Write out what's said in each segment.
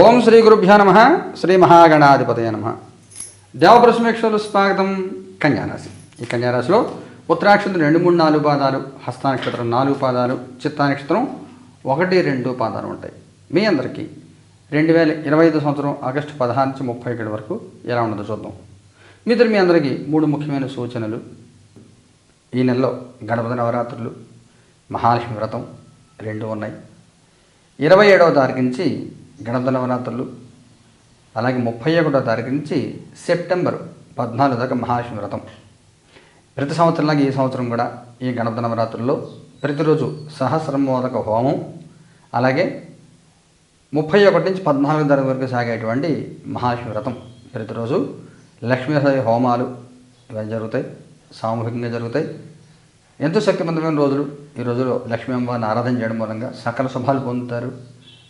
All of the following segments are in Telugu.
ఓం శ్రీ గురుభ్యో నమ శ్రీ మహాగణాధిపతయ నమ. దేవప్రశ్మేక్షలు స్వాగతం కన్యారాశి. ఈ కన్యారాశిలో ఉత్తరాక్షత్రం రెండు మూడు నాలుగు పాదాలు హస్తానక్షత్రం నాలుగు పాదాలు చిత్తానక్షత్రం ఒకటి రెండు పాదాలు ఉంటాయి. మీ అందరికీ రెండు వేల ఇరవై ఐదు సంవత్సరం ఆగస్టు పదహారు నుంచి ముప్పై ఒకటి వరకు ఎలా ఉండదో చూద్దాం. మీతో మీ అందరికీ మూడు ముఖ్యమైన సూచనలు. ఈ నెలలో గణపతి నవరాత్రులు మహాలక్ష్మి వ్రతం రెండు ఉన్నాయి. ఇరవై ఏడవ తారీఖు నుంచి గణపతి నవరాత్రులు అలాగే ముప్పై ఒకటో తారీఖు నుంచి సెప్టెంబర్ పద్నాలుగు దాకా మహాలక్ష్మి వ్రతం ప్రతి సంవత్సరంలాగా ఈ సంవత్సరం కూడా ఈ గణపతి నవరాత్రుల్లో ప్రతిరోజు సహస్రమోదక హోమం అలాగే ముప్పై ఒకటి నుంచి పద్నాలుగు తారీఖు వరకు సాగేటువంటి మహాలక్ష్మి వ్రతం ప్రతిరోజు లక్ష్మీదేవి హోమాలు ఇవన్నీ జరుగుతాయి సామూహికంగా జరుగుతాయి. ఎంతో శక్తివంతమైన రోజులు. ఈ రోజులో లక్ష్మీ అమ్మవారిని ఆరాధన చేయడం మూలంగా సకల శుభాలు పొందుతారు.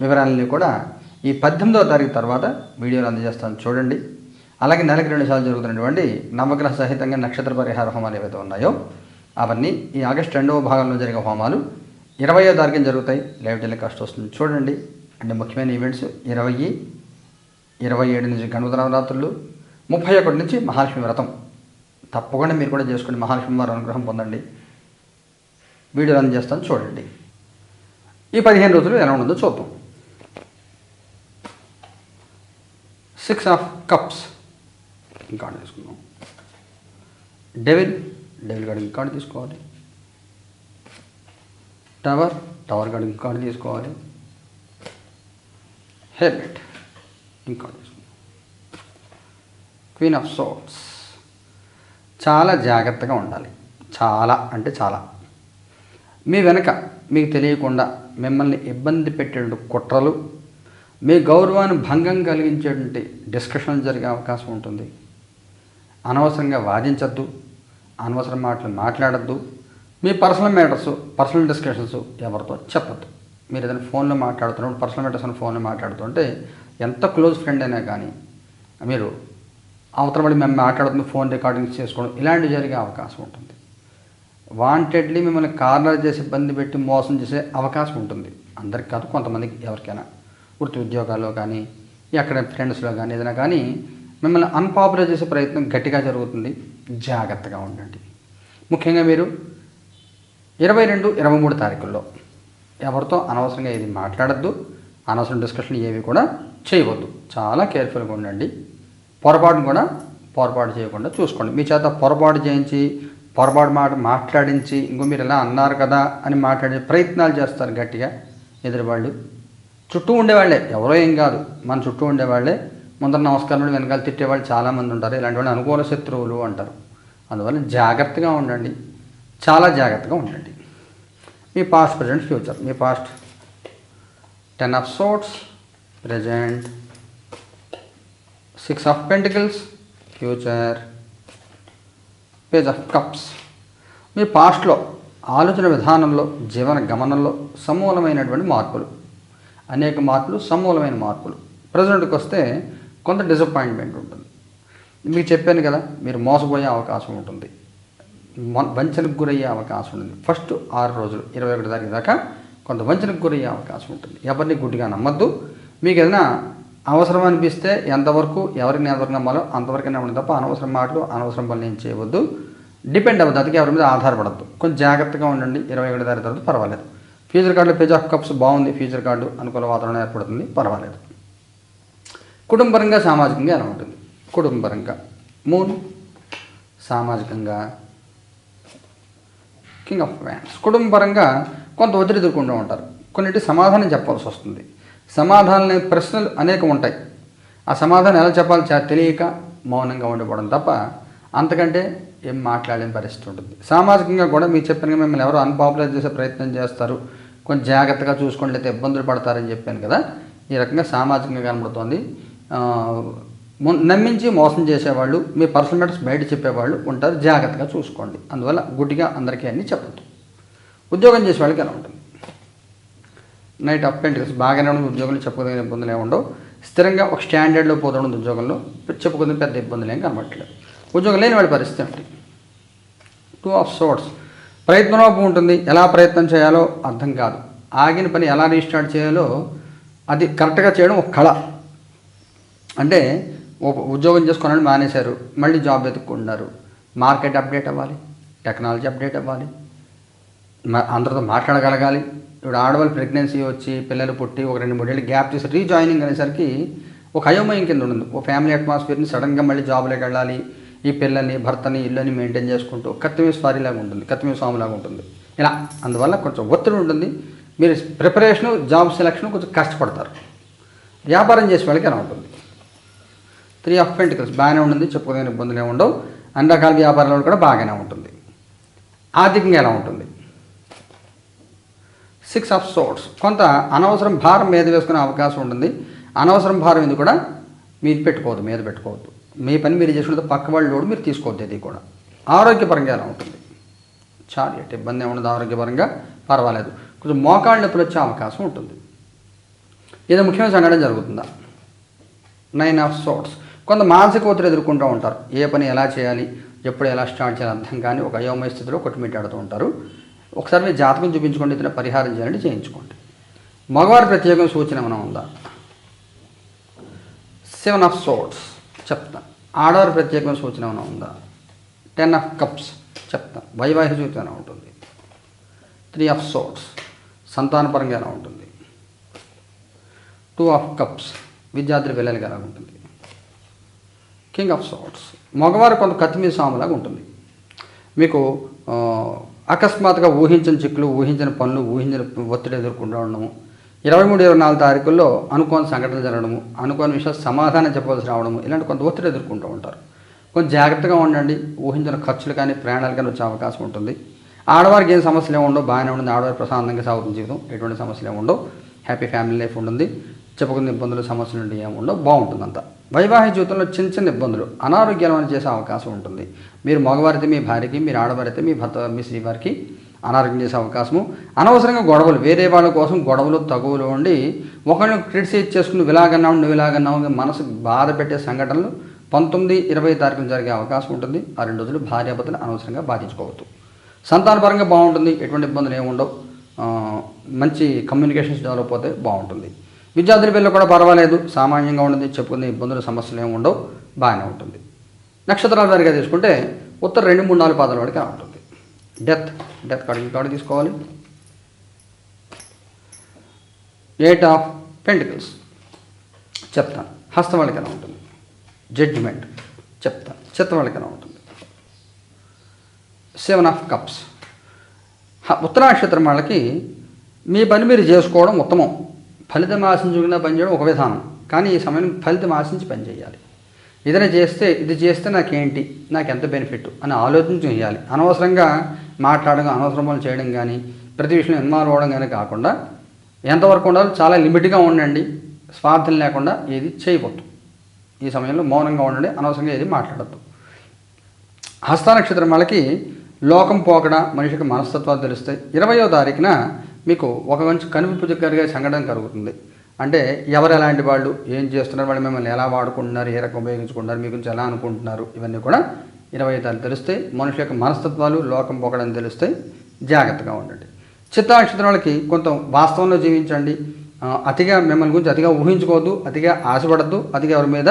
వివరాలని కూడా ఈ పద్దెనిమిదవ తారీఖు తర్వాత వీడియోలు అందజేస్తాను చూడండి. అలాగే నెలకి రెండు సార్లు జరుగుతున్నటువంటి నవగ్రహ సహితంగా నక్షత్ర పరిహార హోమాలు ఏవైతే ఉన్నాయో అవన్నీ ఈ ఆగస్టు రెండవ భాగంలో జరిగే హోమాలు ఇరవయో తారీఖున జరుగుతాయి. లైవ్ టెలికాస్ట్ వస్తుంది చూడండి. అంటే ముఖ్యమైన ఈవెంట్స్ ఇరవై ఇరవై ఏడు నుంచి గణపతి నవరాత్రులు ముప్పై ఒకటి నుంచి మహాలక్ష్మి వ్రతం. తప్పకుండా మీరు కూడా చేసుకోండి. మహాలక్ష్మి వారి అనుగ్రహం పొందండి. వీడియోలు అందజేస్తాను చూడండి. ఈ పదిహేను రోజులు ఎలా ఉండదో చూద్దాం. సిక్స్ ఆఫ్ కప్స్ కార్డు తీసుకుందాం. డెవిల్ డెవిల్ కార్డు కార్డు తీసుకోవాలి. టవర్ టవర్ కార్డు కార్డు తీసుకోవాలి. హెల్మెట్ ఇంకా తీసుకుందాం. క్వీన్ ఆఫ్ సోట్స్ చాలా జాగ్రత్తగా ఉండాలి. చాలా అంటే చాలా. మీ వెనక మీకు తెలియకుండా మిమ్మల్ని ఇబ్బంది పెట్టే కుట్రలు మీ గౌరవాన్ని భంగం కలిగించేటువంటి డిస్కషన్ జరిగే అవకాశం ఉంటుంది. అనవసరంగా వాదించద్దు. అనవసరం మాటలు మాట్లాడద్దు. మీ పర్సనల్ మ్యాటర్స్ పర్సనల్ డిస్కషన్స్ ఎవరితో చెప్పద్దు. మీరు ఏదైనా ఫోన్లో మాట్లాడుతున్నప్పుడు పర్సనల్ మ్యాటర్స్ అని ఫోన్లో మాట్లాడుతుంటే ఎంత క్లోజ్ ఫ్రెండ్ అయినా కానీ మీరు అవతల పడి మేము మాట్లాడుతున్న ఫోన్ రికార్డింగ్స్ చేసుకోవడం ఇలాంటివి జరిగే అవకాశం ఉంటుంది. వాంటెడ్లీ మిమ్మల్ని కార్నర్ చేసి ఇబ్బంది పెట్టి మోసం చేసే అవకాశం ఉంటుంది. అందరికి కాదు కొంతమందికి ఎవరికైనా. వృత్తి ఉద్యోగాల్లో కానీ ఎక్కడ ఫ్రెండ్స్లో కానీ ఏదైనా కానీ మిమ్మల్ని అన్పాపులర్ చేసే ప్రయత్నం గట్టిగా జరుగుతుంది. జాగ్రత్తగా ఉండండి. ముఖ్యంగా మీరు ఇరవై రెండు ఇరవై మూడు తారీఖుల్లో ఎవరితో అనవసరంగా ఏది మాట్లాడద్దు. అనవసరం డిస్కషన్ ఏవి కూడా చేయవద్దు. చాలా కేర్ఫుల్గా ఉండండి. పొరపాటును కూడా పొరపాటు చేయకుండా చూసుకోండి. మీ చేత పొరపాటు చేయించి పొరపాటు మాట మాట్లాడించి ఇంకో మీరు ఎలా అన్నారు కదా అని మాట్లాడే ప్రయత్నాలు చేస్తారు గట్టిగా. ఎదురువాళ్ళు చుట్టూ ఉండేవాళ్ళే. ఎవరో ఏం కాదు. మన చుట్టూ ఉండేవాళ్ళే. ముందర నమస్కారం వెనకాల తిట్టేవాళ్ళు చాలామంది ఉంటారు. ఇలాంటి వాళ్ళు అనుకూల శత్రువులు అంటారు. అందువల్ల జాగ్రత్తగా ఉండండి. చాలా జాగ్రత్తగా ఉండండి. మీ past present future me past ten of swords present six of pentacles future page of cups మీ పాస్ట్లో ఆలోచన విధానంలో జీవన గమనంలో సమూలమైనటువంటి మార్పులు. అనేక మార్పులు సమూలమైన మార్పులు. ప్రజెంట్కి వస్తే కొంత డిసప్పాయింట్మెంట్ ఉంటుంది. మీకు చెప్పాను కదా మీరు మోసపోయే అవకాశం ఉంటుంది. వంచనకు గురయ్యే అవకాశం ఉంటుంది. ఫస్ట్ ఆరు రోజులు ఇరవై ఒకటి తారీఖు దాకా కొంత వంచనకు గురయ్యే అవకాశం ఉంటుంది. ఎవరిని గుడ్డిగా నమ్మద్దు. మీకు ఏదైనా అవసరం అనిపిస్తే ఎంతవరకు ఎవరిని ఎవరు నమ్మాలో అంతవరకు నమ్మండి తప్ప అనవసరం మాటలు అనవసరం పనులు ఏం చేయవద్దు. డిపెండ్ అవ్వద్దు. అందుకే ఎవరి మీద ఆధారపడద్దు. కొంచెం జాగ్రత్తగా ఉండండి. ఇరవై ఒకటి తారీఖు తర్వాత పర్వాలేదు. ఫ్యూచర్ కార్డులో పేజ్ ఆఫ్ కప్స్ బాగుంది ఫ్యూచర్ కార్డు అనుకూల వాతావరణం ఏర్పడుతుంది పర్వాలేదు. కుటుంబపరంగా సామాజికంగా ఎలా ఉంటుంది? కుటుంబపరంగా మూన్ సామాజికంగా. కింగ్ ఆఫ్ వ్యాన్స్ కుటుంబపరంగా కొంత ఒత్తిడి ఎదుర్కొంటూ ఉంటారు. కొన్నిటి సమాధానం చెప్పాల్సి వస్తుంది. సమాధానం ప్రశ్నలు అనేక ఉంటాయి. ఆ సమాధానం ఎలా చెప్పాలో తెలియక మౌనంగా ఉండిపోవడం తప్ప అంతకంటే ఏం మాట్లాడలేని పరిస్థితి ఉంటుంది. సామాజికంగా కూడా మీరు చెప్పిన మిమ్మల్ని ఎవరో అన్పాపులర్ చేసే ప్రయత్నం చేస్తారు. కొంచెం జాగ్రత్తగా చూసుకోండి లేకపోతే ఇబ్బందులు పడతారని చెప్పాను కదా. ఈ రకంగా సామాజికంగా కనబడుతోంది. నమ్మించి మోసం చేసేవాళ్ళు మీ పర్సనల్ మ్యాటర్స్ బయట చెప్పేవాళ్ళు ఉంటారు. జాగ్రత్తగా చూసుకోండి. అందువల్ల గుడ్డిగా అందరికీ అన్నీ చెప్పద్దు. ఉద్యోగం చేసే వాళ్ళకి ఎలా ఉంటుంది? నైట్ అప్ పెంటికల్స్ బాగానే ఉండదు ఉద్యోగంలో చెప్పుకోదగిన ఇబ్బందులు ఏమి ఉండవు. స్థిరంగా ఒక స్టాండర్డ్లో పోతుండదు ఉద్యోగంలో. చెప్పుకునే పెద్ద ఇబ్బందులు ఏం కనబట్టలేదు ఉద్యోగం లేని వాడి పరిస్థితి ఏమిటి టూ ఆఫ్ సోర్ట్స్ ప్రయత్నలోపం ఉంటుంది. ఎలా ప్రయత్నం చేయాలో అర్థం కాదు. ఆగిన పని ఎలా రీస్టార్ట్ చేయాలో అది కరెక్ట్గా చేయడం ఒక కళ. అంటే ఉద్యోగం చేసుకోవాలని మానేశారు. మళ్ళీ జాబ్ వెతుక్కుంటున్నారు. మార్కెట్ అప్డేట్ అవ్వాలి. టెక్నాలజీ అప్డేట్ అవ్వాలి. అందరితో మాట్లాడగలగాలి. ఇప్పుడు ఆడవాళ్ళు ప్రెగ్నెన్సీ వచ్చి పిల్లలు పుట్టి ఒక రెండు మూడేళ్ళు గ్యాప్ తీసి రీజాయినింగ్ అనేసరికి ఒక అయోమయం కింద ఉంటుంది. ఒక ఫ్యామిలీ అట్మాస్ఫియర్ని సడన్గా మళ్ళీ జాబ్లోకి వెళ్ళాలి. ఈ పిల్లల్ని భర్తని ఇల్లుని మెయింటైన్ చేసుకుంటూ కత్తిమీ స్వారీలాగా ఉంటుంది కత్తిమీ స్వామిలాగా ఉంటుంది. ఇలా అందువల్ల కొంచెం ఒత్తిడి ఉంటుంది. మీరు ప్రిపరేషను జాబ్ సెలక్షన్ కొంచెం కష్టపడతారు. వ్యాపారం చేసే వాళ్ళకి ఎలా ఉంటుంది? త్రీ ఆఫ్ పెంటికల్స్ బాగానే ఉంటుంది చెప్పుకోదగిన ఇబ్బందులు ఏమి ఉండవు. అన్ని రకాల వ్యాపారాలు కూడా బాగానే ఉంటుంది. ఆర్థికంగా ఎలా ఉంటుంది? సిక్స్ ఆఫ్ సోర్ట్స్ కొంత అనవసరం భారం మీద వేసుకునే అవకాశం ఉంటుంది. అనవసరం భారం ఇది కూడా మీరు పెట్టుకోవద్దు మీద పెట్టుకోవద్దు. మీ పని మీరు చేసుకుంటే పక్క వాళ్ళ లోడు మీరు తీసుకోవద్దు ఇది కూడా. ఆరోగ్యపరంగా ఎలా ఉంటుంది? చాలా ఎట్టి ఇబ్బంది ఉండదు ఆరోగ్యపరంగా. పర్వాలేదు. కొంచెం మోకాళ్ళ నొప్పులు వచ్చే అవకాశం ఉంటుంది. ఇది ముఖ్యమైన సంఘటన జరుగుతుందా? నైన్ ఆఫ్ సోర్ట్స్ కొంత మానసిక ఒత్తిడి ఎదుర్కొంటూ ఉంటారు. ఏ పని ఎలా చేయాలి? ఎప్పుడు ఎలా స్టార్ట్ చేయాలి? అర్థం కానీ ఒక అయోమయ స్థితిలో కొట్టుమిట్టాడుతూ ఉంటారు. ఒకసారి మీరు జాతకం చూపించుకోండి ఇతర పరిహారం చేయాలంటే చేయించుకోండి. మగవారి ప్రత్యేకం సూచన ఏమైనా ఉందా? సెవెన్ ఆఫ్ సోట్స్ చెప్తా. ఆడవారి ప్రత్యేకమైన సూచన ఏమైనా ఉందా? టెన్ ఆఫ్ కప్స్ చెప్తా. వైవాహిక జీవితం ఉంటుంది? త్రీ ఆఫ్ సోట్స్ సంతానపరంగా ఎలా ఉంటుంది? టూ ఆఫ్ కప్స్ విద్యార్థుల పిల్లలకి ఎలా ఉంటుంది? కింగ్ ఆఫ్ సోర్ట్స్ మగవారు కొంత కత్తిమీ సాములాగా ఉంటుంది. మీకు అకస్మాత్తుగా ఊహించిన చిక్కులు ఊహించిన పనులు ఊహించిన ఒత్తిడి ఎదుర్కొంటూ ఉండడము ఇరవై మూడు ఇరవై నాలుగు తారీఖుల్లో అనుకోని సంఘటనలు జరగడము అనుకోని విషయాలు సమాధానం చెప్పవలసి రావడము ఇలాంటి కొంత ఒత్తిడి ఎదుర్కొంటూ ఉంటారు. కొంచెం జాగ్రత్తగా ఉండండి. ఊహించిన ఖర్చులు కానీ ప్రయాణాలు కానీ వచ్చే అవకాశం ఉంటుంది. ఆడవారికి ఏం సమస్యలు ఏముండో ఉండవు. బాగానే ఉంటుంది ఆడవారు ప్రశాంతంగా సాగుతుంది జీవితం. ఎటువంటి సమస్యలు ఏముండో ఉండవు. హ్యాపీ ఫ్యామిలీ లైఫ్ ఉంటుంది. చెప్పుకున్న ఇబ్బందులు సమస్యలు ఉండి ఏముండవు బాగుంటుందంతా. బాగుంటుంది వైవాహిక జీవితంలో చిన్న చిన్న ఇబ్బందులు అనారోగ్యాలను చేసే అవకాశం ఉంటుంది. మీరు మగవారైతే మీ భార్యకి మీరు ఆడవారైతే మీ భర్త మీ శ్రీవారికి అనారోగ్యం చేసే అవకాశము. అనవసరంగా గొడవలు వేరే వాళ్ళ కోసం గొడవలు తగువలు ఉండి ఒకరిని క్రిటిసైజ్ చేసుకుని నువ్వు ఇలాగన్నావు నువ్వు ఇలాగన్నావు మనసు బాధ పెట్టే సంఘటనలు పంతొమ్మిది ఇరవై తారీఖున జరిగే అవకాశం ఉంటుంది. ఆ రెండు రోజులు భార్యాభర్తలు అనవసరంగా బాధించుకోవద్దు. సంతానపరంగా బాగుంటుంది. ఎటువంటి ఇబ్బందులు ఏమి ఉండవు. మంచి కమ్యూనికేషన్స్ డెవలప్ అవుతే బాగుంటుంది. విద్యార్థుల పిల్లలు కూడా పర్వాలేదు. సామాన్యంగా ఉంటుంది చెప్పుకునే ఇబ్బందులు సమస్యలు ఏమి ఉండవు. బాగానే ఉంటుంది. నక్షత్రాల వారిగా తీసుకుంటే ఉత్తర రెండు మూడు నాలుగు పాదాల వాడికి ఉంటుంది డెత్ డెత్ కార్డు కార్డు తీసుకోవాలి. ఎయిట్ ఆఫ్ పెంటికల్స్ చెప్తాను హస్తం వాళ్ళకి ఎలా ఉంటుంది? జడ్జిమెంట్ చెప్తాను చిత్త వాళ్ళకి ఎలా ఉంటుంది? సెవెన్ ఆఫ్ కప్స్ ఉత్తరాక్షత్రం వాళ్ళకి మీ పని మీరు చేసుకోవడం ఉత్తమం. ఫలితం ఆశించకుండా పనిచేయడం ఒక విధానం. కానీ ఈ సమయం ఫలితం ఆశించి పని చేయాలి ఏదైనా చేస్తే ఇది చేస్తే నాకేంటి? నాకు ఎంత బెనిఫిట్? అని ఆలోచన చేయాలి. అనవసరంగా మాట్లాడడం అనవసరం చేయడం కానీ ప్రతి విషయంలో ఇన్వాల్వ్ అవ్వడం కానీ కాకుండా ఎంతవరకు ఉండాలో చాలా లిమిట్గా ఉండండి. స్వార్థం లేకుండా ఏది చేయవద్దు. ఈ సమయంలో మౌనంగా ఉండండి. అనవసరంగా ఏది మాట్లాడద్దు. హస్త నక్షత్రం వాళ్ళకి లోకం పోకడ మనిషికి మనస్తత్వాలు తెలుస్తాయి. ఇరవయో తారీఖున మీకు ఒక మంచి కనువిప్పు కలిగే సంఘటన కలుగుతుంది. అంటే ఎవరు ఎలాంటి వాళ్ళు ఏం చేస్తున్నారు వాళ్ళు మిమ్మల్ని ఎలా వాడుకుంటున్నారు ఏ రకం ఉపయోగించుకుంటున్నారు మీ గురించి ఎలా అనుకుంటున్నారు ఇవన్నీ కూడా ఇరవై తారీఖు తెలుస్తాయి మనుషుల యొక్క మనస్తత్వాలు లోకం పొగడం తెలుస్తాయి జాగ్రత్తగా ఉండండి. చిత్త కొంత వాస్తవంలో జీవించండి. అతిగా మిమ్మల్ని గురించి అతిగా ఊహించుకోవద్దు అతిగా ఆశపడద్దు అతిగా ఎవరి మీద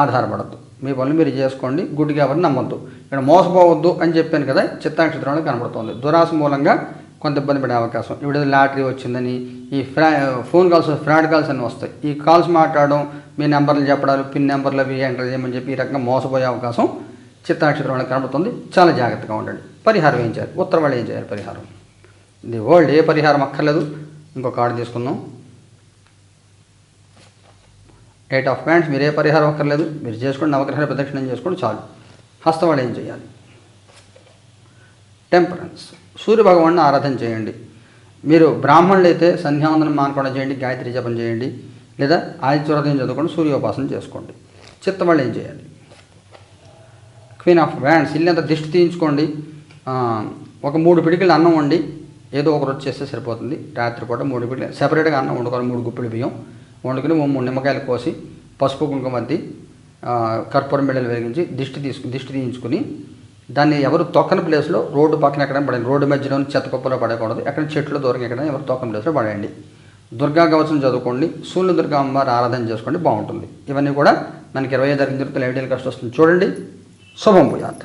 ఆధారపడద్దు. మీ పనులు మీరు చేసుకోండి గుడ్డిగా ఎవరిని నమ్మద్దు. ఇక్కడ మోసపోవద్దు అని చెప్పాను కదా చిత్తానక్షత్రంలో కనబడుతుంది. దురాశ మూలంగా కొంత ఇబ్బంది పడే అవకాశం. ఇప్పుడు లాటరీ వచ్చిందని ఈ ఫ్రా ఫోన్ కాల్స్ ఫ్రాడ్ కాల్స్ అని వస్తాయి. ఈ కాల్స్ మాట్లాడడం మీ నెంబర్లు చెప్పడాలు పిన్ నెంబర్లు అవి ఎంటర్ చేయమని చెప్పి ఈ రకంగా మోసపోయే అవకాశం చిత్తానక్షత్రంలో కనబడుతుంది. చాలా జాగ్రత్తగా ఉండండి. పరిహారం ఏం చేయాలి? ఉత్తర వాళ్ళు ఏం చేయాలి పరిహారం? ఇది వరల్డ్ ఏ పరిహారం అక్కర్లేదు. ఇంకో కార్డు తీసుకుందాం. ఎయిట్ ఆఫ్ ప్యాంట్స్ మీరు ఏ పరిహారం అక్కర్లేదు. మీరు చేసుకోండి నవగ్రహాలు ప్రదక్షిణం చేసుకోండి చాలు. హస్తవాళ్ళు ఏం చేయాలి? టెంపరెన్స్ సూర్య భగవాన్ని ఆరాధన చేయండి. మీరు బ్రాహ్మణులు అయితే సంధ్యావందనం మానకుండా చేయండి గాయత్రి జపం చేయండి లేదా ఆదిత్యోదయం చదువుకోండి సూర్యోపాసన చేసుకోండి. చిత్తవాళ్ళు ఏం చేయాలి? క్వీన్ ఆఫ్ వ్యాండ్స్ ఇల్లంత దిష్టి తీయించుకోండి. ఒక మూడు పిడికిలు అన్నం వండి ఏదో ఒక రోజు చేస్తే సరిపోతుంది. రాత్రిపూట మూడు పిడికిలు సెపరేట్గా అన్నం వండుకోవాలి మూడు గుప్పిడి బియ్యం వండుకుని మూడు నిమ్మకాయలు కోసి పసుపు కుంకుమ అద్ది కర్పూరం బిళ్ళలు వెలిగించి దిష్టి తీసుకు దిష్టి తీయించుకుని దాన్ని ఎవరు తొక్కని ప్లేస్లో రోడ్డు పక్కన ఎక్కడ పడండి రోడ్డు మధ్యలో చెత్త కుప్పలో పడకూడదు. ఎక్కడ చెట్లు దూరం ఎక్కడ ఎవరు తొక్కని ప్లేస్లో పడేయండి. దుర్గా కవచం చదువుకోండి. సూర్య దుర్గా అమ్మవారి ఆరాధన చేసుకోండి. బాగుంటుంది. ఇవన్నీ కూడా మనకి ఇరవై ఐదు తారీఖు దొరికితే లైవ్ టెలికాస్ట్ వస్తుంది. చూడండి. శుభం భూయాత్.